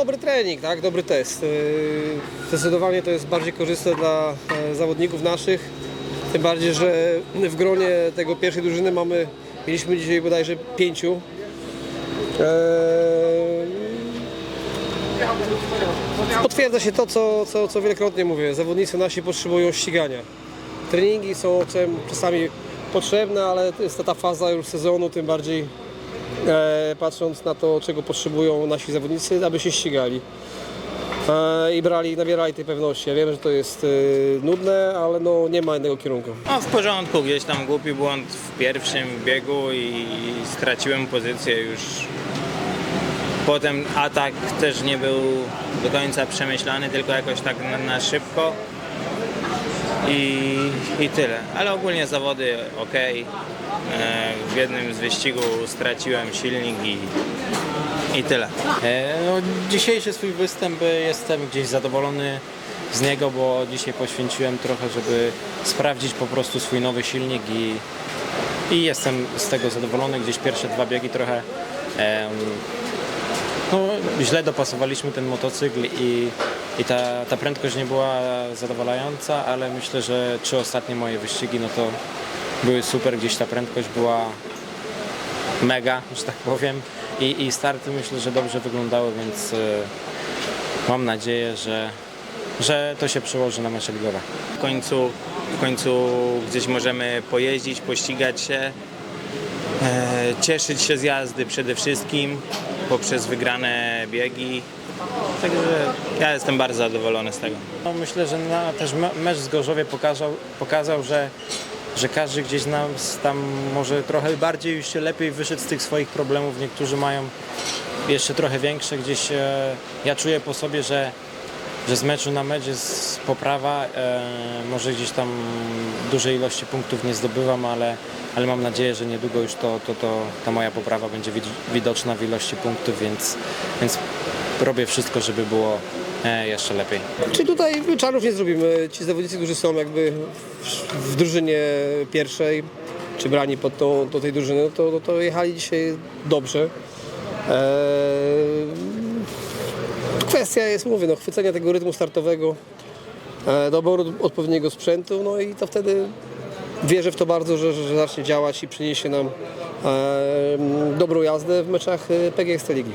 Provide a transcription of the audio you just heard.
dobry trening, tak? dobry test. Yy, Zdecydowanie to jest bardziej korzystne dla e, zawodników naszych. Tym bardziej, że w gronie tego pierwszej drużyny mamy, mieliśmy dzisiaj bodajże pięciu. Eee, Potwierdza się to, co, co, co wielokrotnie mówię. Zawodnicy nasi potrzebują ścigania. Treningi są czasami potrzebne, ale to jest ta, ta faza już sezonu, tym bardziej patrząc na to, czego potrzebują nasi zawodnicy, aby się ścigali. E, I brali, nabierali tej pewności. Ja wiem, że to jest e, nudne, ale no, nie ma innego kierunku. No w porządku, gdzieś tam głupi błąd w pierwszym biegu i straciłem pozycję już. Potem atak też nie był do końca przemyślany, tylko jakoś tak na, na szybko. I, I tyle. Ale ogólnie zawody ok. W jednym z wyścigu straciłem silnik i, i tyle. E, No, dzisiejszy swój występ e, jestem gdzieś zadowolony z niego, bo dzisiaj poświęciłem trochę, żeby sprawdzić po prostu swój nowy silnik i, i jestem z tego zadowolony. Gdzieś pierwsze dwa biegi trochę no, źle dopasowaliśmy ten motocykl i, i ta, ta prędkość nie była zadowalająca, ale myślę, że trzy ostatnie moje wyścigi no to były super, gdzieś ta prędkość była mega, że tak powiem. I, i starty myślę, że dobrze wyglądały, więc e, mam nadzieję, że, że to się przełoży na mecze ligowe. W końcu, w końcu gdzieś możemy pojeździć, pościgać się, e, cieszyć się z jazdy przede wszystkim poprzez wygrane biegi. Także ja jestem bardzo zadowolony z tego. No, myślę, że na, też me- mecz z Gorzowie pokazał, pokazał że, że każdy gdzieś nas tam może trochę bardziej już się lepiej wyszedł z tych swoich problemów. Niektórzy mają jeszcze trochę większe. Gdzieś e, ja czuję po sobie, że, że z meczu na mecz jest poprawa. E, może gdzieś tam dużej ilości punktów nie zdobywam, ale, ale mam nadzieję, że niedługo już to, to, to, ta moja poprawa będzie wid- widoczna w ilości punktów, więc, więc robię wszystko, żeby było e, jeszcze lepiej. Czy tutaj czarów nie zrobimy? Ci zawodnicy, którzy są jakby w, drużynie pierwszej, czy brani pod tą, do tej drużyny, no to, no to jechali dzisiaj dobrze. Eee, kwestia jest, mówię, no, chwycenia tego rytmu startowego, e, doboru odpowiedniego sprzętu, no i to wtedy wierzę w to bardzo, że, że zacznie działać i przyniesie nam e, dobrą jazdę w meczach e, PG Ekstraligi.